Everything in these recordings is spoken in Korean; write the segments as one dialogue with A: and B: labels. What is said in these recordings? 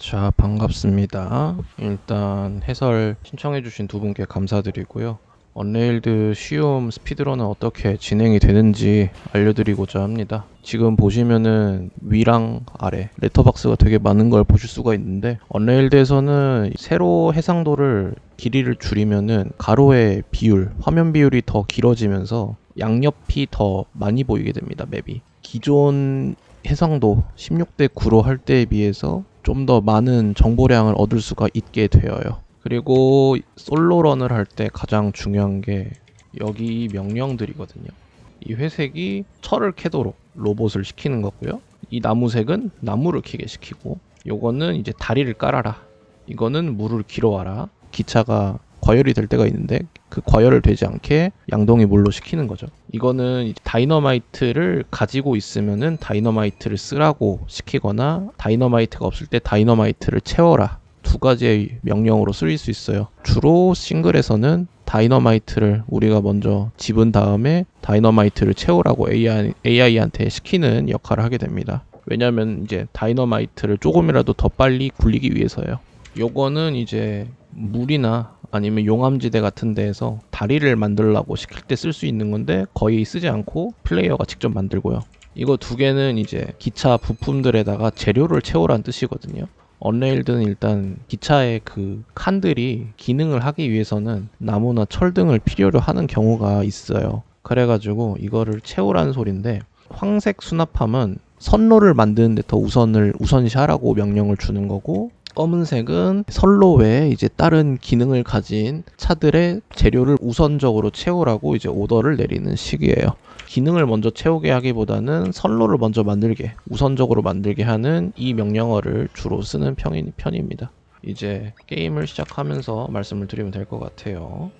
A: 자, 반갑습니다. 일단 해설 신청해주신 두 분께 감사드리고요. 언레일드 쉬움 스피드런은 어떻게 진행이 되는지 알려드리고자 합니다. 지금 보시면은 위랑 아래 레터박스가 되게 많은 걸 보실 수가 있는데 언레일드에서는 세로 해상도를 길이를 줄이면은 가로의 비율, 화면 비율이 더 길어지면서 양옆이 더 많이 보이게 됩니다, 맵이. 기존 해상도 16대 9로 할 때에 비해서 좀 더 많은 정보량을 얻을 수가 있게 되어요. 그리고 솔로런을 할 때 가장 중요한 게 여기 명령들이거든요. 이 회색이 철을 캐도록 로봇을 시키는 거고요. 이 나무색은 나무를 캐게 시키고 요거는 이제 다리를 깔아라. 이거는 물을 길어와라. 기차가 과열이 될 때가 있는데 그 과열을 되지 않게 양동이 물로 식히는 거죠. 이거는 다이너마이트를 가지고 있으면은 다이너마이트를 쓰라고 시키거나 다이너마이트가 없을 때 다이너마이트를 채워라. 두 가지의 명령으로 쓰일 수 있어요. 주로 싱글에서는 다이너마이트를 우리가 먼저 집은 다음에 다이너마이트를 채우라고 AI, AI한테 시키는 역할을 하게 됩니다. 왜냐면 이제 다이너마이트를 조금이라도 더 빨리 굴리기 위해서요. 요거는 이제 물이나 아니면 용암지대 같은 데에서 다리를 만들라고 시킬 때 쓸 수 있는 건데 거의 쓰지 않고 플레이어가 직접 만들고요. 이거 두 개는 이제 기차 부품들에다가 재료를 채우라는 뜻이거든요. 언레일드는 일단 기차의 그 칸들이 기능을 하기 위해서는 나무나 철 등을 필요로 하는 경우가 있어요. 그래가지고 이거를 채우라는 소린데 황색 수납함은 선로를 만드는 데 더 우선을 우선시하라고 명령을 주는 거고 검은색은 선로 외에 이제 다른 기능을 가진 차들의 재료를 우선적으로 채우라고 이제 오더를 내리는 식이에요. 기능을 먼저 채우게 하기보다는 선로를 먼저 만들게 우선적으로 만들게 하는 이 명령어를 주로 쓰는 편입니다. 이제 게임을 시작하면서 말씀을 드리면 될 것 같아요.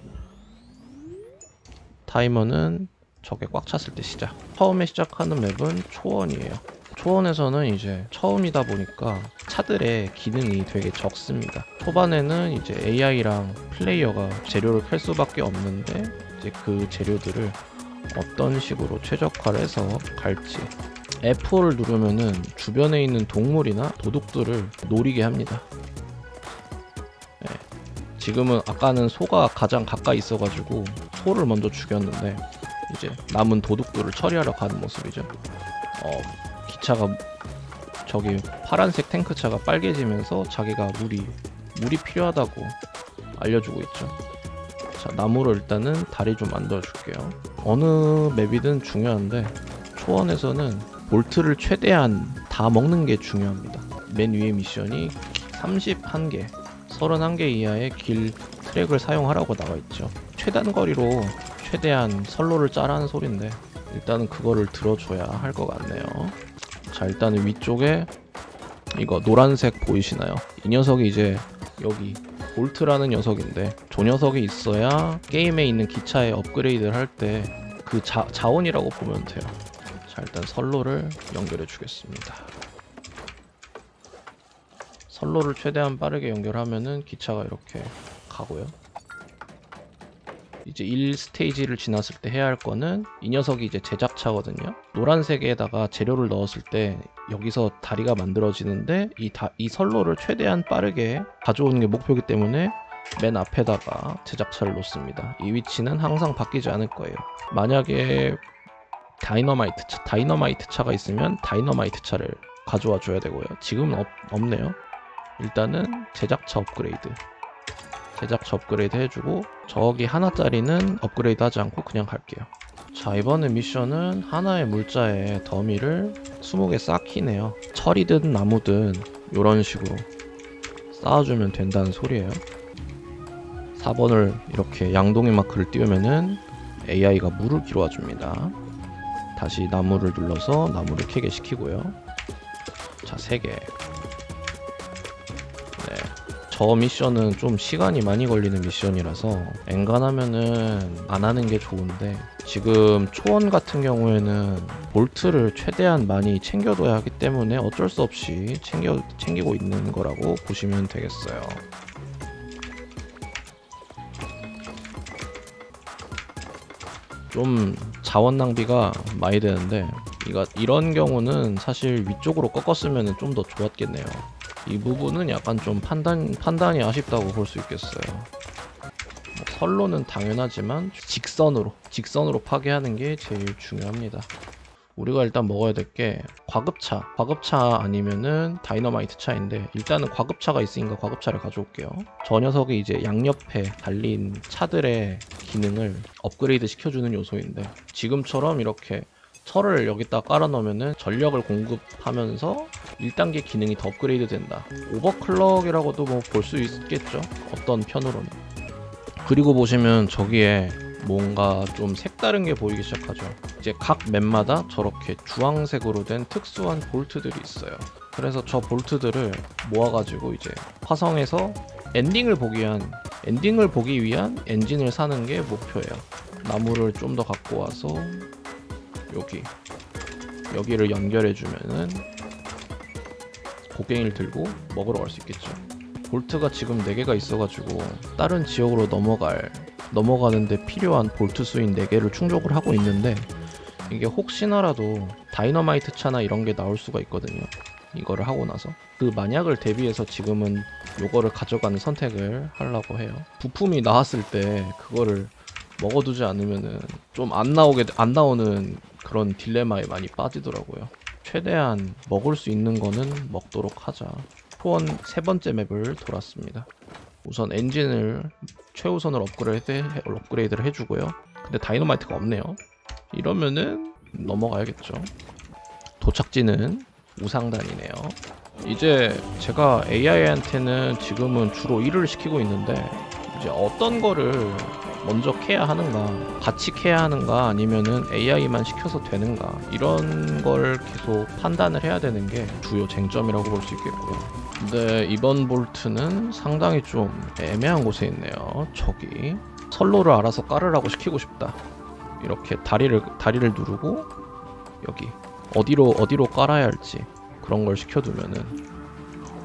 A: 타이머는 저게 꽉 찼을 때 시작. 처음에 시작하는 맵은 초원이에요. 초원에서는 이제 처음이다 보니까 차들의 기능이 되게 적습니다. 초반에는 이제 AI랑 플레이어가 재료를 펼 수밖에 없는데 이제 그 재료들을 어떤 식으로 최적화를 해서 갈지 F4를 누르면은 주변에 있는 동물이나 도둑들을 노리게 합니다. 네. 지금은 아까는 소가 가장 가까이 있어가지고 소를 먼저 죽였는데 이제 남은 도둑들을 처리하러 가는 모습이죠. 어, 기 차가 저기 파란색 탱크 차가 빨개지면서 자기가 물이 물이 필요하다고 알려주고 있죠. 자 나무를 일단은 다리 좀 만들어 줄게요. 어느 맵이든 중요한데 초원에서는 볼트를 최대한 다 먹는 게 중요합니다. 맨 위에 미션이 31개, 31개 이하의 길 트랙을 사용하라고 나와 있죠. 최단 거리로 최대한 선로를 짜라는 소린데 일단은 그거를 들어줘야 할 것 같네요. 자 일단은 위쪽에 이거 노란색 보이시나요? 이 녀석이 이제 여기 볼트라는 녀석인데 저 녀석이 있어야 게임에 있는 기차에 업그레이드를 할 때 그 자원이라고 보면 돼요. 자 일단 선로를 연결해 주겠습니다. 선로를 최대한 빠르게 연결하면은 기차가 이렇게 가고요. 이제 1스테이지를 지났을 때 해야 할 거는 이 녀석이 이제 제작차거든요. 노란색에다가 재료를 넣었을 때 여기서 다리가 만들어지는데 이, 다, 이 선로를 최대한 빠르게 가져오는 게 목표이기 때문에 맨 앞에다가 제작차를 놓습니다. 이 위치는 항상 바뀌지 않을 거예요. 만약에 다이너마이트 차, 다이너마이트 차가 있으면 다이너마이트 차를 가져와 줘야 되고요. 지금은 없, 없네요. 일단은 제작차 업그레이드. 제작차 업그레이드 해주고 저기 하나짜리는 업그레이드 하지 않고 그냥 갈게요. 자 이번에 미션은 하나의 물자에 더미를 20개 쌓기네요. 철이든 나무든 이런 식으로 쌓아주면 된다는 소리예요. 4번을 이렇게 양동이 마크를 띄우면은 AI가 물을 길어와 줍니다. 다시 나무를 눌러서 나무를 캐게 시키고요. 자 3개. 네. 저 미션은 좀 시간이 많이 걸리는 미션이라서 엔간하면은 안 하는 게 좋은데 지금 초원 같은 경우에는 볼트를 최대한 많이 챙겨둬야 하기 때문에 어쩔 수 없이 챙겨 챙기고 있는 거라고 보시면 되겠어요. 좀 자원 낭비가 많이 되는데 이런 경우는 사실 위쪽으로 꺾었으면 좀 더 좋았겠네요. 이 부분은 약간 좀 판단 판단이 아쉽다고 볼 수 있겠어요. 뭐 선로는 당연하지만 직선으로 직선으로 파괴하는 게 제일 중요합니다. 우리가 일단 먹어야 될 게 과급차, 과급차 아니면은 다이너마이트 차인데 일단은 과급차가 있으니까 과급차를 가져올게요. 저 녀석이 이제 양옆에 달린 차들의 기능을 업그레이드 시켜주는 요소인데 지금처럼 이렇게 철을 여기다 깔아놓으면은 전력을 공급하면서 1단계 기능이 더 업그레이드 된다. 오버클럭이라고도 뭐 볼 수 있겠죠. 어떤 편으로는. 그리고 보시면 저기에 뭔가 좀 색다른 게 보이기 시작하죠. 이제 각 맵마다 저렇게 주황색으로 된 특수한 볼트들이 있어요. 그래서 저 볼트들을 모아가지고 이제 화성에서 엔딩을 보기 위한 엔딩을 보기 위한 엔진을 사는 게 목표예요. 나무를 좀 더 갖고 와서 여기 여기를 연결해 주면은 곡괭이를 들고 먹으러 갈 수 있겠죠. 볼트가 지금 4개가 있어가지고 다른 지역으로 넘어갈 넘어가는데 필요한 볼트 수인 4개를 충족을 하고 있는데 이게 혹시나라도 다이너마이트 차나 이런 게 나올 수가 있거든요. 이거를 하고 나서 그 만약을 대비해서 지금은 요거를 가져가는 선택을 하려고 해요. 부품이 나왔을 때 그거를 먹어두지 않으면은 좀 안 나오게 안 나오는 그런 딜레마에 많이 빠지더라고요. 최대한 먹을 수 있는 거는 먹도록 하자. 초원 세 번째 맵을 돌았습니다. 우선 엔진을 최우선을 업그레이드 해, 업그레이드를 해주고요. 근데 다이너마이트가 없네요. 이러면은 넘어가야겠죠. 도착지는 우상단이네요. 이제 제가 AI한테는 지금은 주로 일을 시키고 있는데 이제 어떤 거를 먼저 캐야 하는가, 같이 캐야 하는가, 아니면은 AI만 시켜서 되는가 이런 걸 계속 판단을 해야 되는 게 주요 쟁점이라고 볼 수 있겠고. 근데 이번 볼트는 상당히 좀 애매한 곳에 있네요. 저기 선로를 알아서 깔으라고 시키고 싶다. 이렇게 다리를 다리를 누르고 여기 어디로 어디로 깔아야 할지 그런 걸 시켜두면은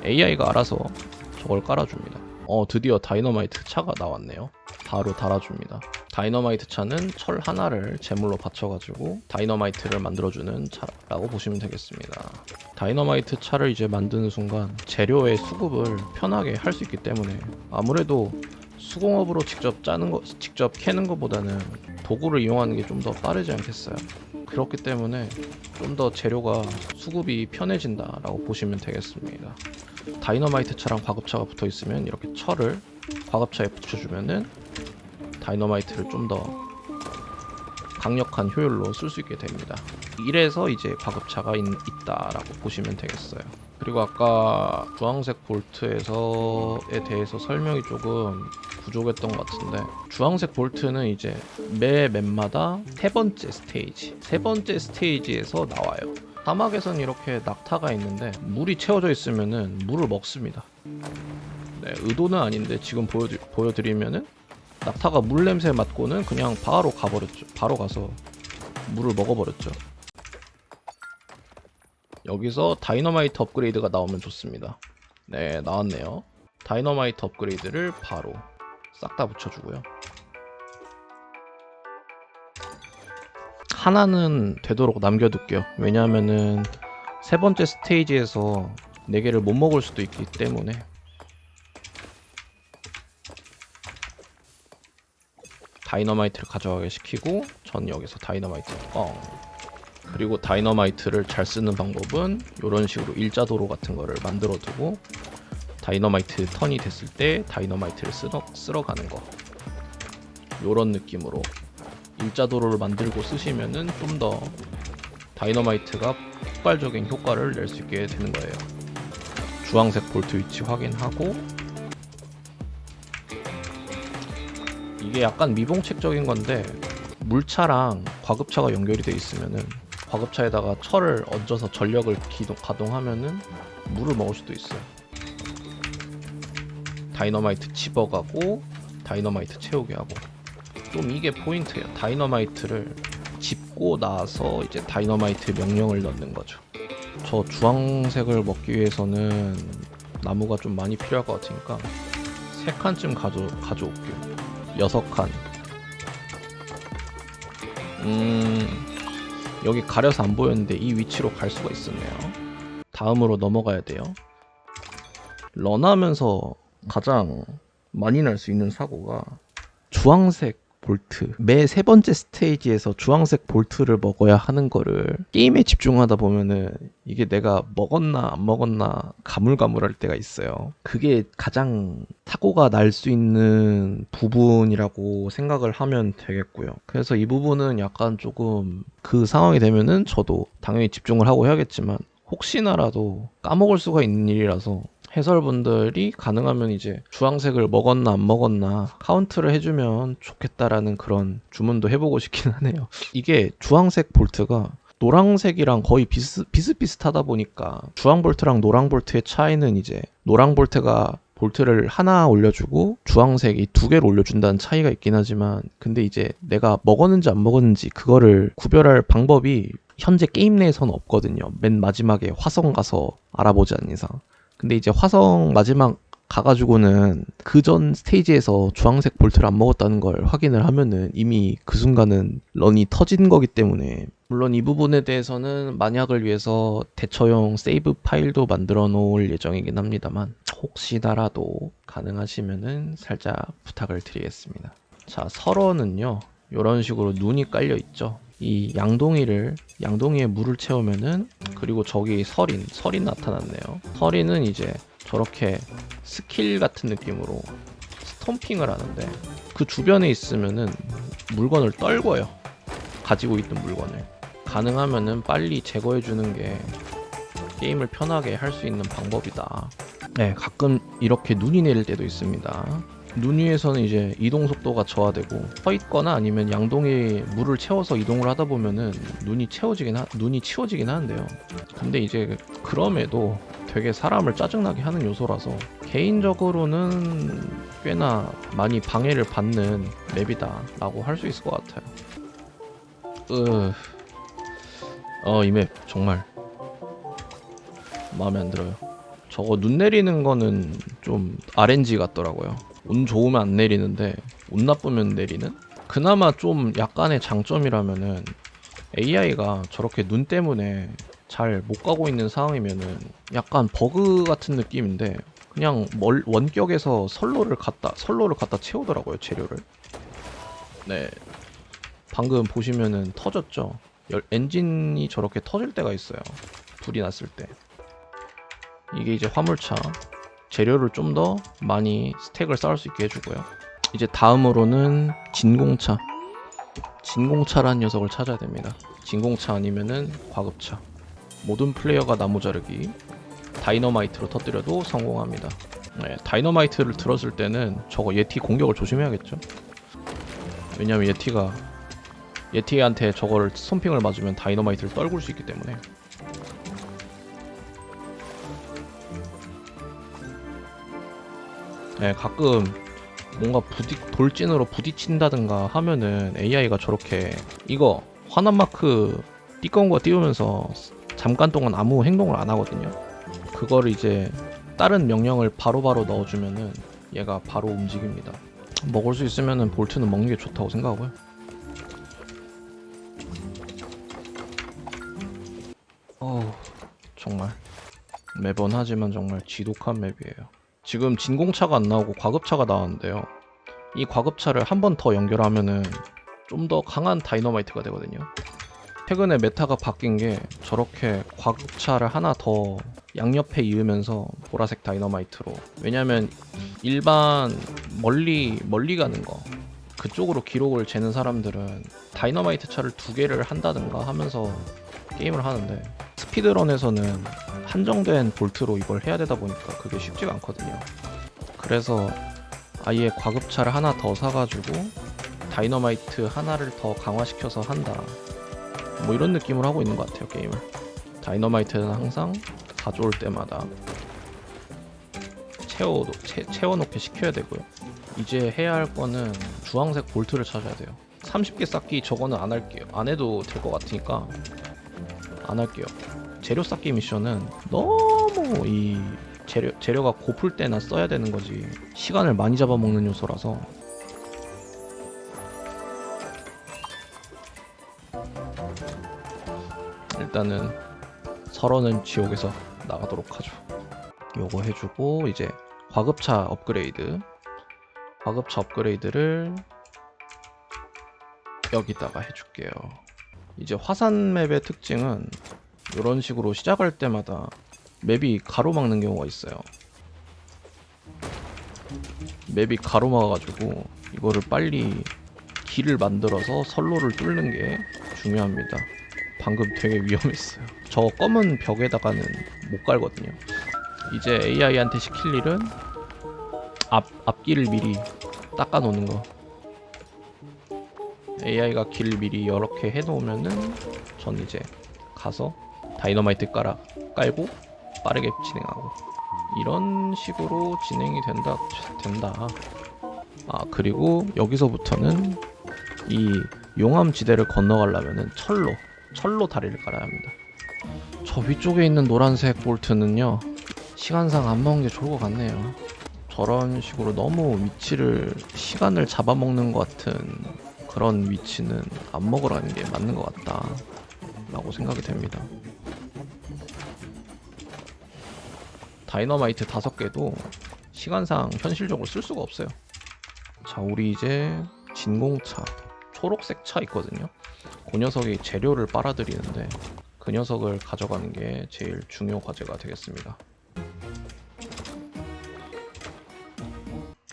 A: AI가 알아서 저걸 깔아줍니다. 어 드디어 다이너마이트 차가 나왔네요. 바로 달아줍니다. 다이너마이트 차는 철 하나를 제물로 바쳐가지고 다이너마이트를 만들어주는 차라고 보시면 되겠습니다. 다이너마이트 차를 이제 만드는 순간 재료의 수급을 편하게 할 수 있기 때문에 아무래도 수공업으로 직접 짜는 거, 직접 캐는 것보다는 도구를 이용하는 게 좀 더 빠르지 않겠어요? 그렇기 때문에 좀 더 재료가 수급이 편해진다라고 보시면 되겠습니다. 다이너마이트 차랑 과급차가 붙어 있으면 이렇게 철을 과급차에 붙여주면은 다이너마이트를 좀 더 강력한 효율로 쓸 수 있게 됩니다. 이래서 이제 과급차가 있, 있다라고 보시면 되겠어요. 그리고 아까 주황색 볼트에서에 대해서 설명이 조금 부족했던 것 같은데 주황색 볼트는 이제 매 맵마다 세 번째 스테이지 세 번째 스테이지에서 나와요. 사막에선 이렇게 낙타가 있는데 물이 채워져 있으면은 물을 먹습니다. 네, 의도는 아닌데 지금 보여드, 보여드리면은 낙타가 물 냄새 맡고는 그냥 바로 가버렸죠. 바로 가서 물을 먹어버렸죠. 여기서 다이너마이트 업그레이드가 나오면 좋습니다. 네, 나왔네요. 다이너마이트 업그레이드를 바로 싹 다 붙여주고요. 하나는 되도록 남겨둘게요. 왜냐하면은 세 번째 스테이지에서 네 개를 못 먹을 수도 있기 때문에 다이너마이트를 가져가게 시키고 전 여기서 다이너마이트 뻥 그리고 다이너마이트를 잘 쓰는 방법은 이런 식으로 일자도로 같은 거를 만들어 두고 다이너마이트 턴이 됐을 때 다이너마이트를 쓸어, 쓸어 가는 거. 요런 느낌으로 일자도로를 만들고 쓰시면은 좀 더 다이너마이트가 폭발적인 효과를 낼 수 있게 되는 거예요. 주황색 볼트 위치 확인하고 이게 약간 미봉책적인 건데 물차랑 과급차가 연결이 돼 있으면은 과급차에다가 철을 얹어서 전력을 기동, 가동하면은 물을 먹을 수도 있어요. 다이너마이트 집어가고 다이너마이트 채우게 하고 좀 이게 포인트예요. 다이너마이트를 짚고 나서 이제 다이너마이트 명령을 넣는 거죠. 저 주황색을 먹기 위해서는 나무가 좀 많이 필요할 것 같으니까 세 칸쯤 가져 가져올게요. 여섯 칸. 음, 여기 가려서 안 보였는데 이 위치로 갈 수가 있었네요. 다음으로 넘어가야 돼요. 런하면서 가장 많이 날 수 있는 사고가 주황색 볼트 매 세 번째 스테이지에서 주황색 볼트를 먹어야 하는 거를 게임에 집중하다 보면은 이게 내가 먹었나 안 먹었나 가물가물할 때가 있어요. 그게 가장 사고가 날 수 있는 부분이라고 생각을 하면 되겠고요. 그래서 이 부분은 약간 조금 그 상황이 되면은 저도 당연히 집중을 하고 해야겠지만 혹시나라도 까먹을 수가 있는 일이라서 해설분들이 가능하면 이제 주황색을 먹었나 안 먹었나 카운트를 해주면 좋겠다라는 그런 주문도 해보고 싶긴 하네요. 이게 주황색 볼트가 노랑색이랑 거의 비슷, 비슷비슷하다 보니까 주황 볼트랑 노랑 볼트의 차이는 이제 노랑 볼트가 볼트를 하나 올려주고 주황색이 두 개를 올려준다는 차이가 있긴 하지만 근데 이제 내가 먹었는지 안 먹었는지 그거를 구별할 방법이 현재 게임 내에서는 없거든요. 맨 마지막에 화성 가서 알아보지 않는 이상. 근데 이제 화성 마지막 가가지고는 그 전 스테이지에서 주황색 볼트를 안 먹었다는 걸 확인을 하면은 이미 그 순간은 런이 터진 거기 때문에 물론 이 부분에 대해서는 만약을 위해서 대처용 세이브 파일도 만들어 놓을 예정이긴 합니다만 혹시나라도 가능하시면은 살짝 부탁을 드리겠습니다. 자 설어는요 이런 식으로 눈이 깔려 있죠. 이 양동이를 양동이에 물을 채우면은 그리고 저기 설인 설이 나타났네요. 설이는 이제 저렇게 스킬 같은 느낌으로 스톰핑을 하는데 그 주변에 있으면은 물건을 떨궈요. 가지고 있던 물건을 가능하면은 빨리 제거해 주는 게 게임을 편하게 할 수 있는 방법이다. 네, 가끔 이렇게 눈이 내릴 때도 있습니다. 눈 위에서는 이제 이동 속도가 저하되고 서 있거나 아니면 양동이에 물을 채워서 이동을 하다 보면은 눈이 채워지긴 하, 눈이 치워지긴 하는데요. 근데 이제 그럼에도 되게 사람을 짜증나게 하는 요소라서 개인적으로는 꽤나 많이 방해를 받는 맵이다라고 할 수 있을 것 같아요. 으, 어, 이 맵 정말 마음에 안 들어요. 저거 눈 내리는 거는 좀 RNG 같더라고요. 운 좋으면 안 내리는데 운 나쁘면 내리는? 그나마 좀 약간의 장점이라면은 AI가 저렇게 눈 때문에 잘 못 가고 있는 상황이면은 약간 버그 같은 느낌인데 그냥 멀, 원격에서 선로를 갖다 선로를 갖다 채우더라고요 재료를. 네. 방금 보시면은 터졌죠. 열, 엔진이 저렇게 터질 때가 있어요. 불이 났을 때. 이게 이제 화물차. 재료를 좀 더 많이 스택을 쌓을 수 있게 해주고요. 이제 다음으로는 진공차. 진공차라는 녀석을 찾아야 됩니다. 진공차 아니면은 과급차. 모든 플레이어가 나무 자르기. 다이너마이트로 터뜨려도 성공합니다. 네, 다이너마이트를 들었을 때는 저거 예티 공격을 조심해야겠죠. 왜냐면 예티가 예티한테 저거를 손핑을 맞으면 다이너마이트를 떨굴 수 있기 때문에 네, 가끔 뭔가 부디 돌진으로 부딪힌다든가 하면은 AI가 저렇게 이거 화난 마크 띠꺼운 거 띄우면서 잠깐 동안 아무 행동을 안 하거든요. 그거를 이제 다른 명령을 바로바로 넣어주면은 얘가 바로 움직입니다. 먹을 수 있으면은 볼트는 먹는 게 좋다고 생각하고요. 어우 정말 매번 하지만 정말 지독한 맵이에요. 지금 진공차가 안 나오고 과급차가 나왔는데요. 이 과급차를 한 번 더 연결하면은 좀 더 강한 다이너마이트가 되거든요. 최근에 메타가 바뀐 게 저렇게 과급차를 하나 더 양옆에 이으면서 보라색 다이너마이트로 왜냐면 일반 멀리 멀리 가는 거 그쪽으로 기록을 재는 사람들은 다이너마이트 차를 두 개를 한다든가 하면서 게임을 하는데 스피드런에서는 한정된 볼트로 이걸 해야 되다 보니까 그게 쉽지가 않거든요. 그래서 아예 과급차를 하나 더 사가지고 다이너마이트 하나를 더 강화시켜서 한다. 뭐 이런 느낌을 하고 있는 것 같아요 게임을. 다이너마이트는 항상 가져올 때마다 채워 채, 채워놓게 시켜야 되고요. 이제 해야 할 거는 주황색 볼트를 찾아야 돼요. 30개 쌓기 저거는 안 할게요. 안 해도 될 것 같으니까 안 할게요. 재료 쌓기 미션은 너무 이 재료 재료가 고플 때나 써야 되는 거지. 시간을 많이 잡아먹는 요소라서. 일단은 설어는 지옥에서 나가도록 하죠. 요거 해주고 이제 과급차 업그레이드. 과급차 업그레이드를 여기다가 해줄게요. 이제 화산 맵의 특징은 이런 식으로 시작할 때마다 맵이 가로막는 경우가 있어요. 맵이 가로막아가지고 이거를 빨리 길을 만들어서 선로를 뚫는 게 중요합니다. 방금 되게 위험했어요. 저 검은 벽에다가는 못 갈거든요. 이제 AI한테 시킬 일은 앞, 앞길을 미리 닦아 놓는 거. AI가 길을 미리 이렇게 해 놓으면은 전 이제 가서 다이너마이트 깔아 깔고 빠르게 진행하고. 이런 식으로 진행이 된다 된다. 아 그리고 여기서부터는 이 용암 지대를 건너가려면은 철로 철로 다리를 깔아야 합니다. 저 위쪽에 있는 노란색 볼트는요 시간상 안 먹는 게 좋을 것 같네요. 저런 식으로 너무 위치를 시간을 잡아먹는 것 같은 그런 위치는 안 먹으라는 게 맞는 것 같다 라고 생각이 됩니다 다이너마이트 다섯 개도 시간상 현실적으로 쓸 수가 없어요 자 우리 이제 진공차 초록색 차 있거든요 그 녀석이 재료를 빨아들이는데 그 녀석을 가져가는 게 제일 중요 과제가 되겠습니다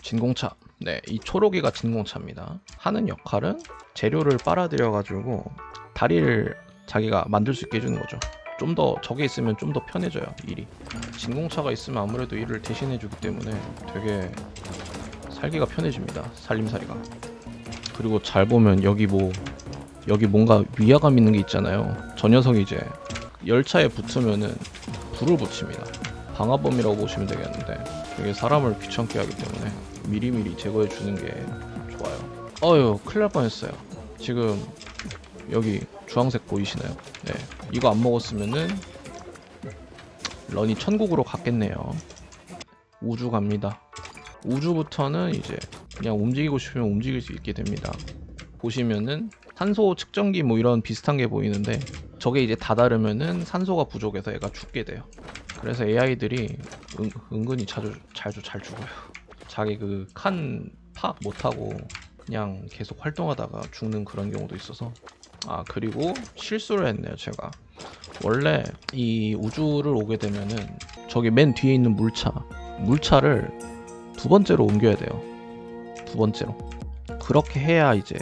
A: 진공차 네, 이 초록이가 진공차입니다. 하는 역할은 재료를 빨아들여 가지고 다리를 자기가 만들 수 있게 해주는 거죠. 좀더 저게 있으면 좀 더 편해져요 일이. 진공차가 있으면 아무래도 일을 대신해 주기 때문에 되게 살기가 편해집니다. 살림살이가. 그리고 잘 보면 여기 뭐 여기 뭔가 위화감 있는 게 있잖아요. 저 녀석이 이제 열차에 붙으면은 불을 붙입니다. 방화범이라고 보시면 되겠는데 되게 사람을 귀찮게 하기 때문에 미리미리 제거해 주는 게 좋아요. 어휴, 큰일 날 뻔했어요. 지금 여기 주황색 보이시나요? 네, 이거 안 먹었으면은 런이 천국으로 갔겠네요. 우주 갑니다. 우주부터는 이제 그냥 움직이고 싶으면 움직일 수 있게 됩니다. 보시면은 산소 측정기 뭐 이런 비슷한 게 보이는데 저게 이제 다다르면은 산소가 부족해서 얘가 죽게 돼요. 그래서 AI들이 은, 은근히 자주 자주 잘 죽어요. 자기 그 칸 파악 못하고 그냥 계속 활동하다가 죽는 그런 경우도 있어서 아 그리고 실수를 했네요 제가. 원래 이 우주를 오게 되면은 저기 맨 뒤에 있는 물차 물차를 두 번째로 옮겨야 돼요. 두 번째로. 그렇게 해야 이제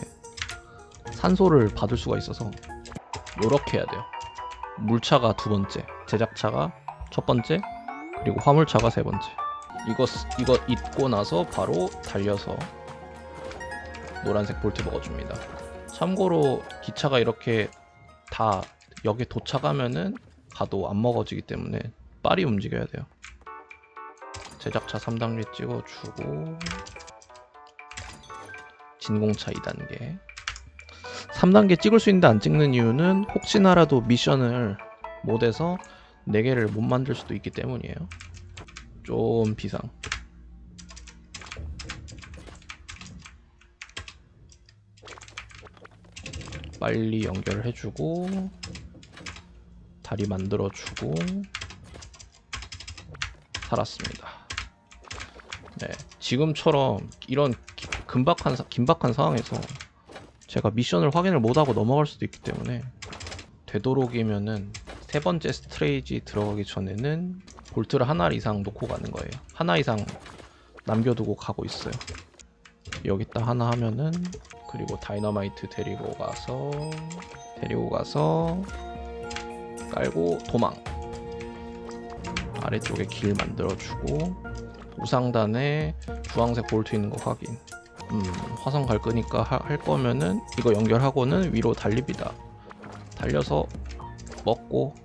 A: 산소를 받을 수가 있어서 요렇게 해야 돼요. 물차가 두 번째 제작차가 첫 번째 그리고 화물차가 세 번째. 이거 쓰- 이거 잊고 나서 바로 달려서 노란색 볼트 먹어줍니다. 참고로 기차가 이렇게 다 여기 도착하면은 가도 안 먹어지기 때문에 빨리 움직여야 돼요. 제작차 3단계 찍어주고 진공차 2단계 3단계 찍을 수 있는데 안 찍는 이유는 혹시나라도 미션을 못해서 4개를 못 만들 수도 있기 때문이에요. 좀 비상. 빨리 연결해주고 다리 만들어주고 살았습니다. 네, 지금처럼 이런 기- 긴박한 사- 긴박한 상황에서 제가 미션을 확인을 못하고 넘어갈 수도 있기 때문에 되도록이면은 세 번째 스트레이지 들어가기 전에는 볼트를 하나 이상 놓고 가는 거예요. 하나 이상 남겨두고 가고 있어요. 여기다 하나 하면은 그리고 다이너마이트 데리고 가서 데리고 가서 깔고 도망. 아래쪽에 길 만들어주고 우상단에 주황색 볼트 있는 거 확인. 음 화성 갈 거니까 하- 할 거면은 이거 연결하고는 위로 달립니다. 달려서 먹고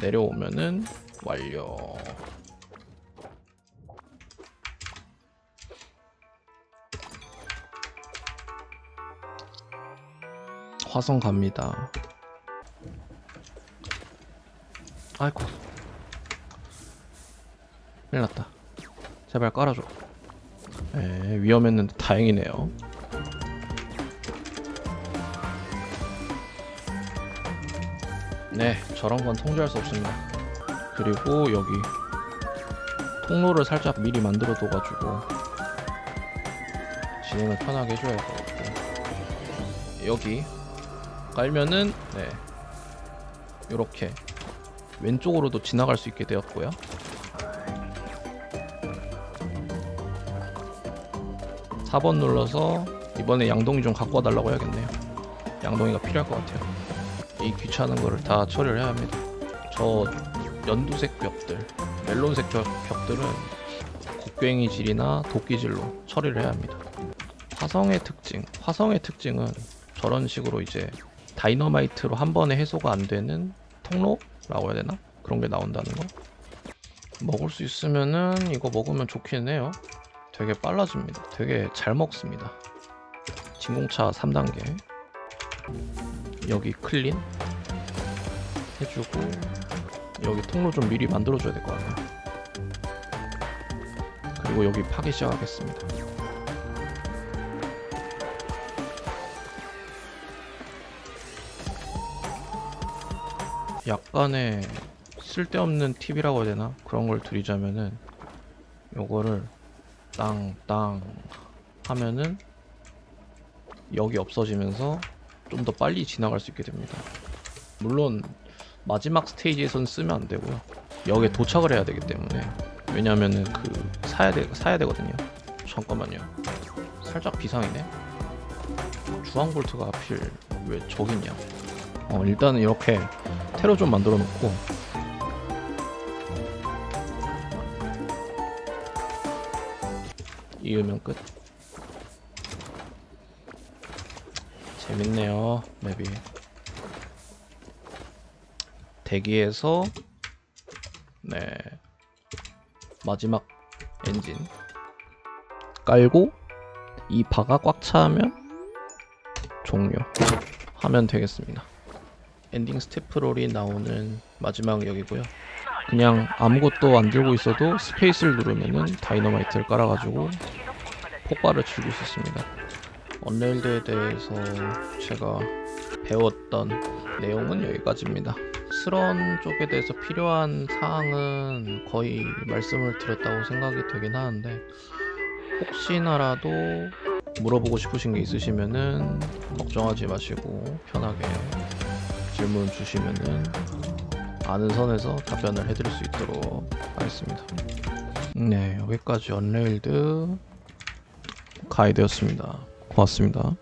A: 내려오면은 완료 화성 갑니다. 아이고. 큰일 났다. 제발 깔아줘. 에, 위험했는데 다행이네요. 네, 저런 건 통제할 수 없습니다. 그리고 여기 통로를 살짝 미리 만들어 둬가지고 진행을 편하게 해줘야 될것 같고 여기 깔면은 네 이렇게 왼쪽으로도 지나갈 수 있게 되었고요. 4번 눌러서 이번에 양동이 좀 갖고 와달라고 해야겠네요. 양동이가 필요할 것 같아요. 이 귀찮은 거를 다 처리를 해야 합니다. 저 연두색 벽들, 멜론색 벽, 벽들은 곡괭이 질이나 도끼 질로 처리를 해야 합니다. 화성의 특징, 화성의 특징은 저런 식으로 이제 다이너마이트로 한 번에 해소가 안 되는 통로라고 해야 되나? 그런 게 나온다는 거. 먹을 수 있으면은 이거 먹으면 좋긴 해요. 되게 빨라집니다. 되게 잘 먹습니다. 진공차 3단계. 여기 클린 해주고 여기 통로 좀 미리 만들어줘야 될 것 같아요. 그리고 여기 파기 시작하겠습니다. 약간의 쓸데없는 팁이라고 해야 되나? 그런 걸 드리자면은 요거를 땅땅 하면은 여기 없어지면서 좀 더 빨리 지나갈 수 있게 됩니다. 물론 마지막 스테이지에선 쓰면 안 되고요. 여기에 도착을 해야 되기 때문에 왜냐면은 그 사야 돼 사야 되거든요. 잠깐만요. 살짝 비상이네. 주황 볼트가 하필 왜 저기 있냐? 어 일단은 이렇게 테러 좀 만들어 놓고 이으면 끝. 재밌네요, 맵이. 대기에서 네 마지막 엔진 깔고 이 바가 꽉 차면 종료 하면 되겠습니다. 엔딩 스태프롤이 나오는 마지막 역이고요. 그냥 아무것도 안 들고 있어도 스페이스를 누르면은 다이너마이트를 깔아가지고 폭발을 즐길 수 있습니다. 언레일드에 대해서 제가 배웠던 내용은 여기까지입니다. 스런 쪽에 대해서 필요한 사항은 거의 말씀을 드렸다고 생각이 되긴 하는데 혹시나라도 물어보고 싶으신 게 있으시면은 걱정하지 마시고 편하게 질문 주시면은 아는 선에서 답변을 해드릴 수 있도록 하겠습니다. 네, 여기까지 언레일드 가이드였습니다. 고맙습니다.